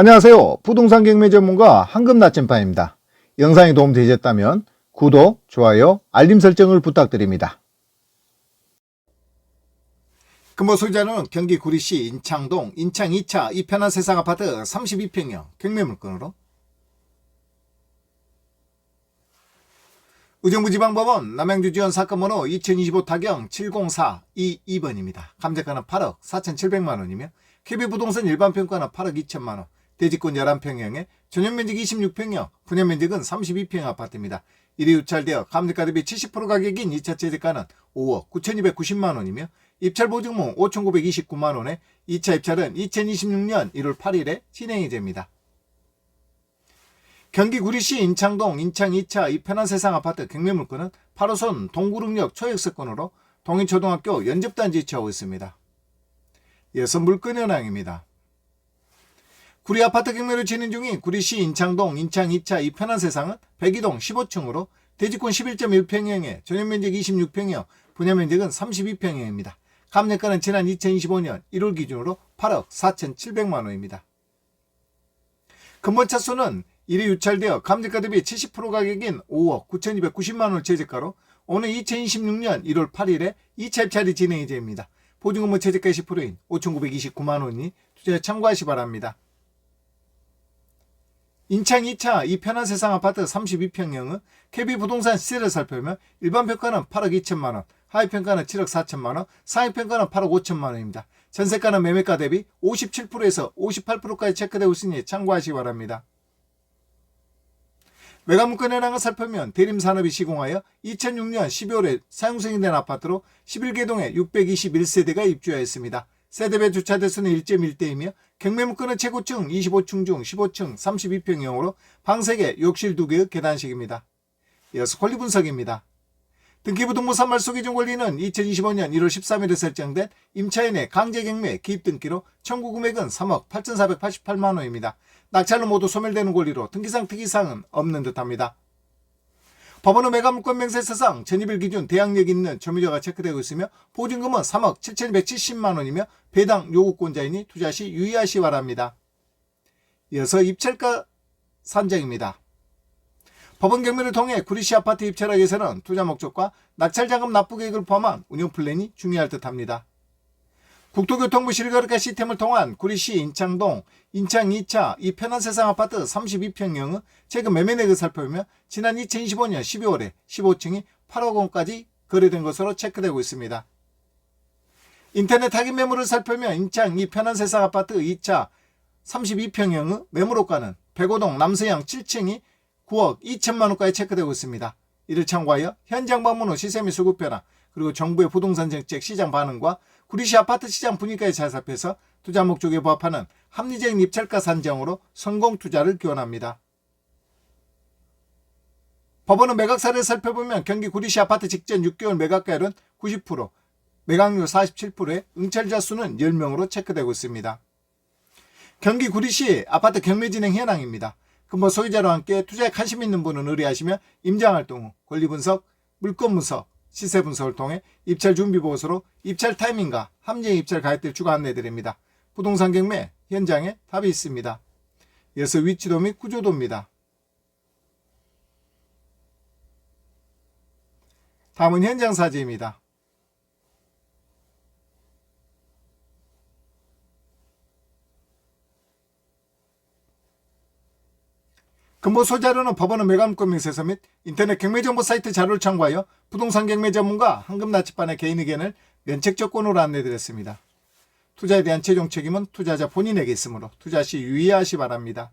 안녕하세요. 부동산 경매 전문가 황금 나침반입니다. 영상이 도움되셨다면 구독, 좋아요, 알림 설정을 부탁드립니다. 금보 소유자는 경기 구리시 인창동 인창 2차 이편한 세상 아파트 32평형 경매 물건으로 의정부 지방법원 남양주 지원 사건 번호 2025 타경 70422번입니다. 감정가는 8억 4,700만 원이며 KB부동산 일반 평가는 8억 2천만 원, 대지권 11평형에 전용 면적 26평형, 분양 면적은 32평 아파트입니다. 이리 유찰되어 감정가 대비 70% 가격인 2차 재재가는 5억 9,290만 원이며 입찰 보증금 5,929만 원에 2차 입찰은 2026년 1월 8일에 진행이 됩니다. 경기 구리시 인창동 인창 2차 이 편한 세상 아파트 경매 물건은 8호선 동구릉역 초역세권으로 동인초등학교 연접단지 위치하고 있습니다. 이어서 물건 현황입니다. 구리 아파트 경매로 진행 중인 구리시 인창동 인창 2차 이 편한 세상은 백이동 15층으로 대지권 11.1평형에 전용 면적 26평형, 분야 면적은 32평형입니다. 감정가는 지난 2025년 1월 기준으로 8억 4,700만 원입니다. 근본 차수는 이리 유찰되어 감정가 대비 70% 가격인 5억 9,290만 원 최저가로 오늘 2026년 1월 8일에 2차 입찰이 진행이 됩니다. 보증금은 최저가 10%인 5,929만 원이 투자에 참고하시 바랍니다. 인창 2차 이 편한 세상 아파트 32평형은 KB 부동산 시세를 살펴보면 일반 평가는 8억 2천만 원, 하위 평가는 7억 4천만 원, 상위 평가는 8억 5천만 원입니다. 전세가는 매매가 대비 57%에서 58%까지 체크되고 있으니 참고하시기 바랍니다. 매각물건 현황을 살펴보면 대림산업이 시공하여 2006년 12월에 사용승인 된 아파트로 11개동에 621세대가 입주하였습니다. 세대별 주차 대수는 1.1대이며 경매물건은 최고층 25층 중 15층 32평형으로 방 3개, 욕실 2개의 계단식입니다. 이어서 권리 분석입니다. 등기부등본 산말 소 기준 권리는 2025년 1월 13일에 설정된 임차인의 강제경매 기입등기로 청구 금액은 3억 8,488만 원입니다. 낙찰로 모두 소멸되는 권리로 등기상 특이사항은 없는 듯합니다. 법원은 매각물건 명세서상 전입일 기준 대항력 있는 점유자가 체크되고 있으며 보증금은 3억 7,270만 원이며 배당 요구권자이니 투자 시 유의하시 바랍니다. 이어서 입찰가 산정입니다. 법원 경매를 통해 구리시 아파트 입찰하기 위해서는 투자 목적과 낙찰자금 납부 계획을 포함한 운영 플랜이 중요할 듯합니다. 국토교통부 실거래가 시스템을 통한 구리시 인창동 인창 2차 이 편한 세상 아파트 32평형은 최근 매매내역을 살펴보면 지난 2025년 12월에 15층이 8억 원까지 거래된 것으로 체크되고 있습니다. 인터넷 확인 매물을 살펴보면 인창 이 편한 세상 아파트 2차 32평형의 매물호가는 백오동 남서양 7층이 9억 2천만 원까지 체크되고 있습니다. 이를 참고하여 현장 방문 후 시세 및 수급 변화 그리고 정부의 부동산 정책 시장 반응과 구리시 아파트 시장 분위기까지 잘 살펴서 투자 목적에 부합하는 합리적인 입찰가 산정으로 성공 투자를 기원합니다. 법원은 매각 사례를 살펴보면 경기 구리시 아파트 직전 6개월 매각가율은 90%, 매각률 47%에 응찰자 수는 10명으로 체크되고 있습니다. 경기 구리시 아파트 경매 진행 현황입니다. 근본 소유자와 함께 투자에 관심 있는 분은 의뢰하시며 임장활동 후 권리분석, 물건 분석, 시세 분석을 통해 입찰 준비 보고서로 입찰 타이밍과 함정 입찰 가입될 추가 안내드립니다. 부동산 경매 현장에 답이 있습니다. 이어서 위치도 및 구조도입니다. 다음은 현장 사진입니다. 근본 소자료는 법원의 매각물건 명세서 및 인터넷 경매정보 사이트 자료를 참고하여 부동산 경매 전문가 황금나치반의 개인 의견을 면책조건으로 안내드렸습니다. 투자에 대한 최종 책임은 투자자 본인에게 있으므로 투자 시 유의하시 바랍니다.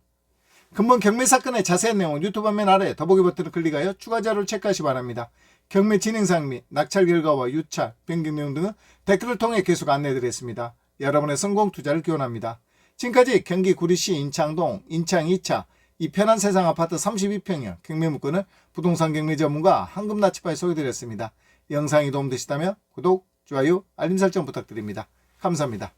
근본 경매 사건의 자세한 내용은 유튜브 화면 아래 더보기 버튼을 클릭하여 추가 자료를 체크하시 바랍니다. 경매 진행사항 및 낙찰 결과와 유찰, 변경 내용 등은 댓글을 통해 계속 안내드렸습니다. 여러분의 성공 투자를 기원합니다. 지금까지 경기 구리시 인창동 인창 2차 이 편한 세상 아파트 32평형 경매 물건을 부동산 경매 전문가 황금나치파에 소개드렸습니다. 영상이 도움되시다면 구독, 좋아요, 알림 설정 부탁드립니다. 감사합니다.